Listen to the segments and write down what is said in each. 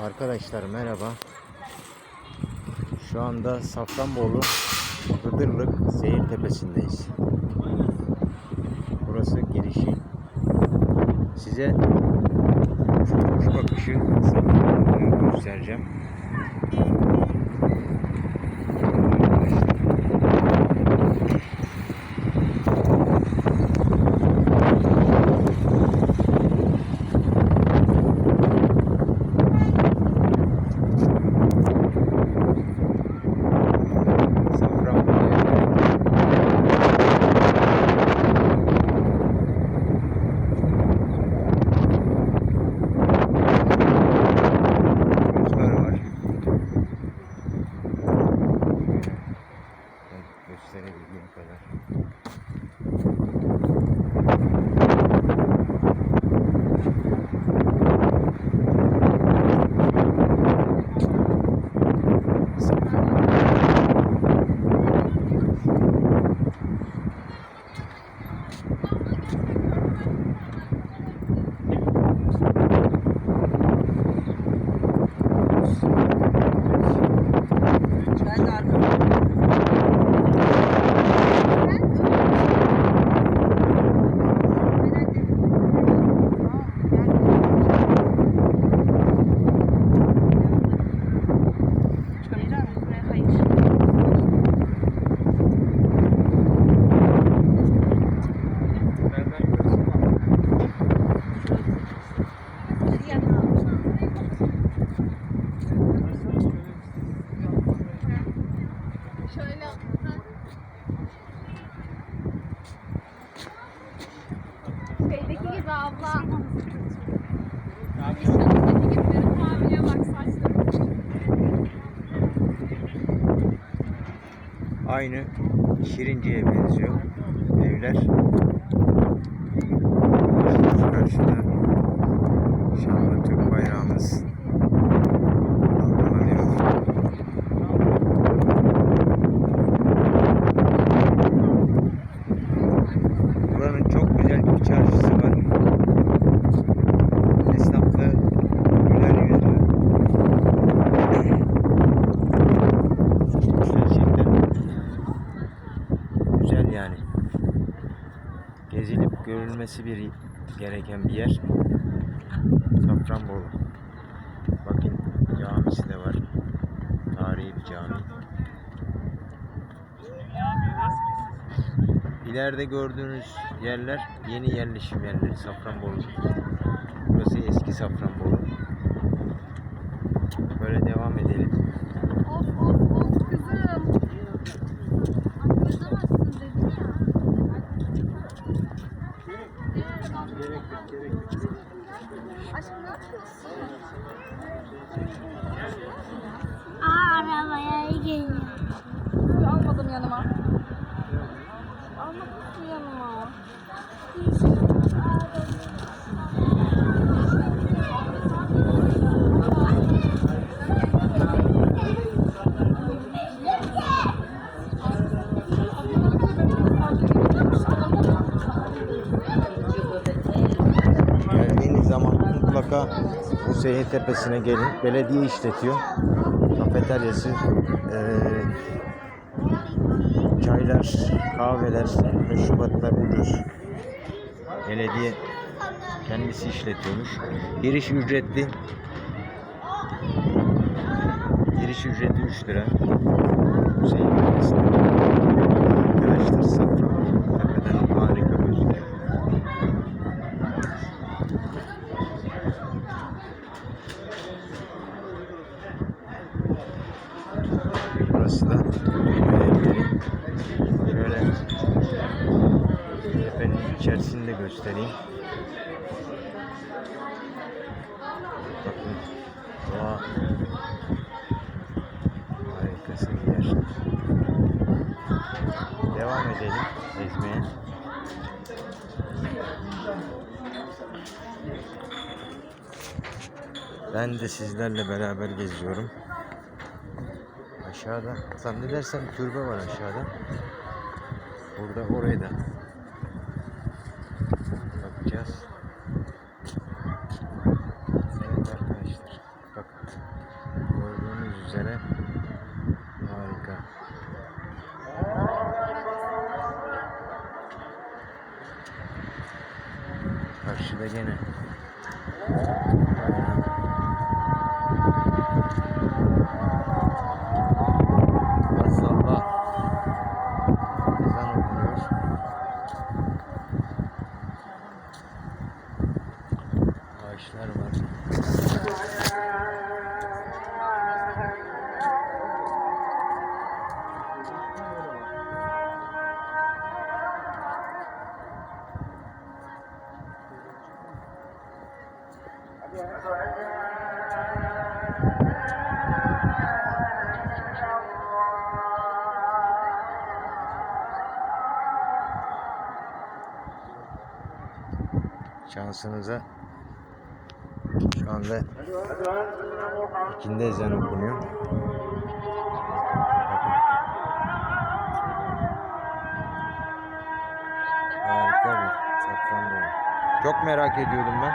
Arkadaşlar merhaba. Şu anda Safranbolu Hıdırlık Seyir Tepesi'ndeyiz. Burası girişi. Size şu bakışı Safranbolu'yu göstereceğim. Aynı Şirince'ye benziyor evler. Görülmesi bir gereken bir yer. Safranbolu. Bakın camisi de var. Tarihi bir cami. İleride gördüğünüz yerler yeni yerleşim yerleri Safranbolu. Burası eski Safranbolu. Böyle devam edelim. Yanıma. Almadım yanıma. Geldiğiniz zaman Seyir Tepesi'ne gelin. Belediye işletiyor. Kafeteryası, eee, çaylar, kahveler, meşrubatlar ucuz. Belediye kendisi işletiyormuş. Giriş ücretli. Giriş ücreti 3 lira. Tepesi'ne. Arkadaşlar Safran tepeden harika gözüküyor. Burası da evleri. Şöyle tepenin içerisini de göstereyim. Bakın doğa harikası bir yer. Devam edelim gezmeye. Ben de sizlerle beraber geziyorum. Aşağıda zannedersem türbe var aşağıda. Burada orayı da bakacağız. Evet arkadaşlar bakın. Maşallah. Ezan okunuyor. Var. Şansınıza şu anda ikindi ezan okunuyor. Harika bir Safranbolu. Çok merak ediyordum ben.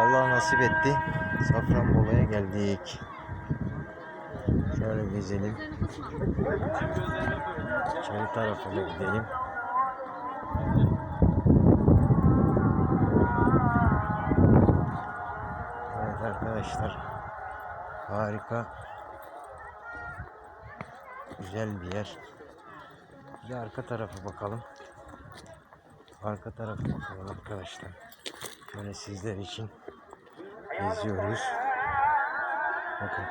Allah nasip etti. Safranbolu'ya geldik. Şöyle gezelim. Çayı tarafa da gidelim. Arkadaşlar. Harika. Güzel bir yer. Bir arka tarafa bakalım. Arka tarafa bakalım arkadaşlar. Böyle sizler için geziyoruz. Bakın.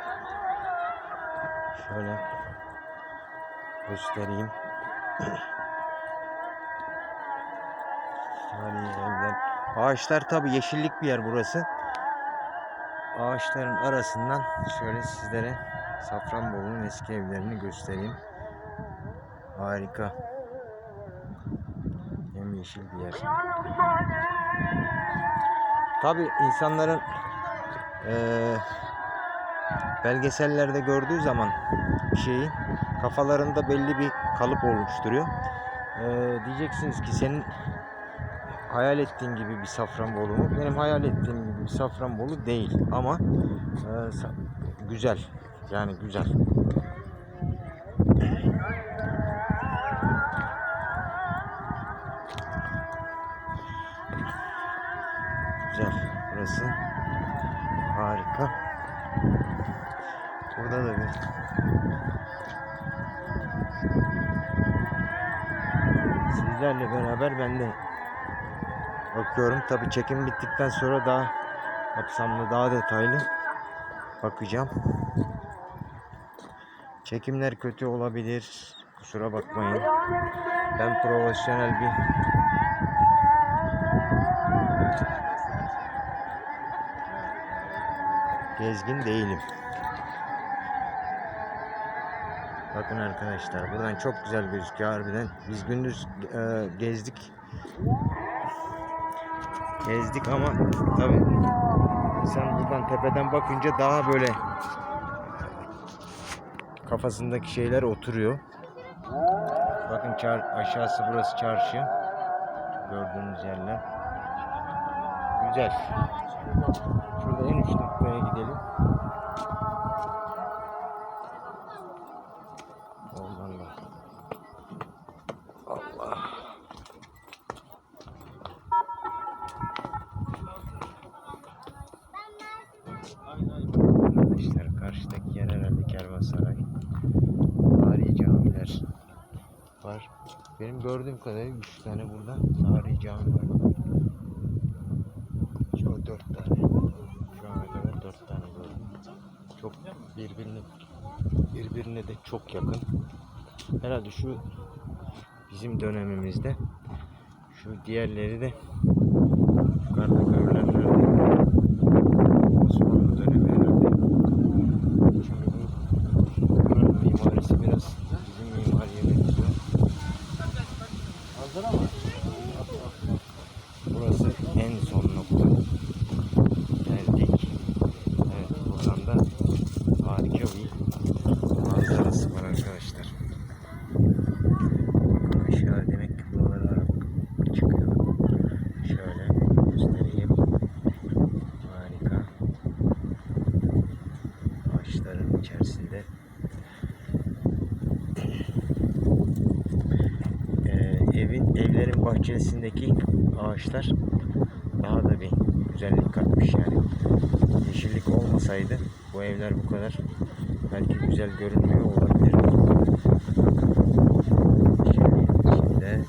Şöyle göstereyim. Tarihi evler. Ağaçlar tabi yeşillik bir yer burası. Ağaçların arasından şöyle sizlere Safranbolu'nun eski evlerini göstereyim. Harika. Yemyeşil bir yer. Tabi insanların eee, belgesellerde gördüğü zaman şeyi kafalarında belli bir kalıp oluşturuyor. Eee, diyeceksiniz ki senin hayal ettiğin gibi bir Safranbolu mu? Benim hayal ettiğim gibi bir Safranbolu değil ama e, güzel. Yani güzel. Güzel. Burası harika. Burada da bir sizlerle beraber ben de bakıyorum. Tabi çekim bittikten sonra daha kapsamlı, daha detaylı bakacağım. Çekimler kötü olabilir. Kusura bakmayın. Ben profesyonel bir gezgin değilim. Bakın arkadaşlar buradan çok güzel gözüküyor harbiden. Biz gündüz e, gezdik. Gezdik ama tabi sen buradan tepeden bakınca daha böyle kafasındaki şeyler oturuyor. Bakın çar aşağısı burası çarşı. Gördüğünüz yerler. Güzel. Şurada en uç noktaya gidelim. Allah Allah. Allah. Arkadaşlar karşıdaki yer herhalde Kervansaray. Tarihi camiler var. Benim gördüğüm kadarıyla 3 tane burada tarihi cami var. Şu 4 tane. Şu ana kadar 4 tane gördüm. Çok birbirine birbirine de çok yakın. Herhalde şu bizim dönemimizde şu diğerleri de yukarıda görülen herhalde Osmanlı dönemi herhalde. Çünkü bu buranın mimarisi biraz bizim mimariye benziyor. Burası en son nokta. Geldik. Evet buradan da harika bir manzarası var arkadaşlar. Bakın aşağı demek ki buralara araba çıkıyor. Şöyle göstereyim. Harika. Ağaçların içerisinde Ee, evin evlerin bahçesindeki ağaçlar daha da bir güzellik katmış yani. Yeşillik olmasaydı bu evler bu kadar belki güzel görünmüyor olabilir. Yeşilliğin içinde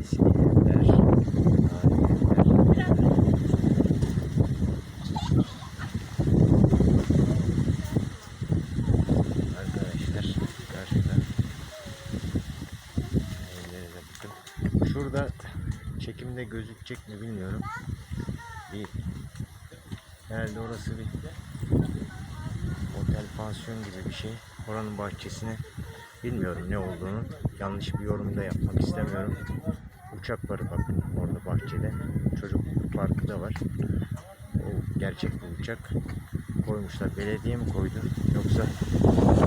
eski evler, tarihi evler. Arkadaşlar karşıda evlere de bakın. Şurada çekimde gözükecek mi bilmiyorum. Bir herhalde orası bir otel pansiyon gibi bir şey. Oranın bahçesine bilmiyorum ne olduğunu. Yanlış bir yorum da yapmak istemiyorum. Uçak var bakın orada bahçede. Çocuk parkı da var. O gerçek bir uçak koymuşlar. Belediye mi koydu yoksa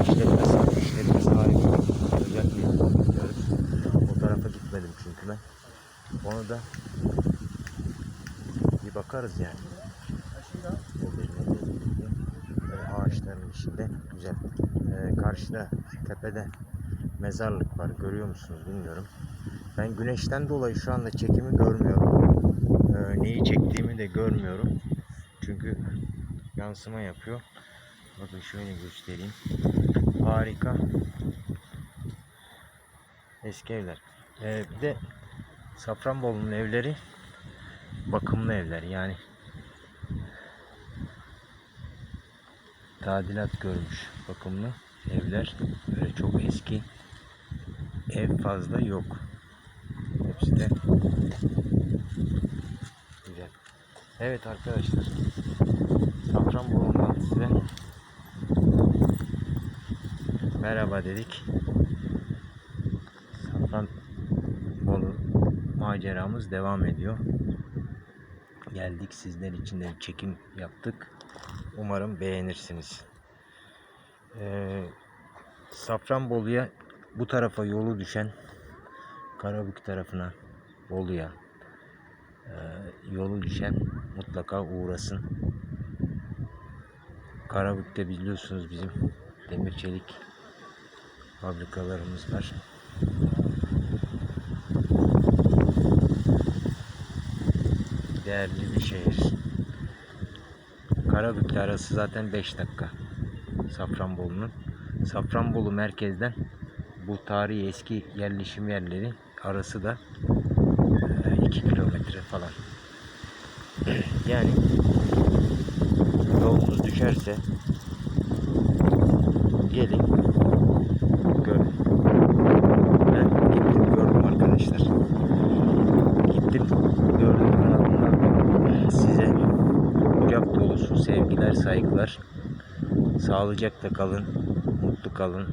işletmesi, işletmesi harika. Özel mi bilmiyorum. O tarafa gitmedim çünkü ben. Onu da bir bakarız yani. Böyle ağaçların içinde güzel. Ee, karşıda tepede mezarlık var. Görüyor musunuz bilmiyorum. Ben güneşten dolayı şu anda çekimi görmüyorum. Ee, neyi çektiğimi de görmüyorum. Çünkü yansıma yapıyor. Bakın şöyle göstereyim. Harika. Eski evler. Ee, bir de Safranbolu'nun evleri bakımlı evler. Yani tadilat görmüş bakımlı evler. Böyle çok eski ev fazla yok. Hepsi de güzel. Evet arkadaşlar. Safranbolu'ndan size merhaba dedik. Safranbolu maceramız devam ediyor geldik sizler için de çekim yaptık umarım beğenirsiniz ee, Safranbolu'ya bu tarafa yolu düşen Karabük tarafına Bolu'ya e, yolu düşen mutlaka uğrasın. Karabük'te biliyorsunuz bizim demir çelik fabrikalarımız var. Değerli bir şehir. Karabük'le arası zaten 5 dakika. Safranbolu'nun. Safranbolu merkezden bu tarihi eski yerleşim yerleri arası da 2 kilometre falan. Yani yolunuz düşerse gelin Sağlıcakla kalın, mutlu kalın.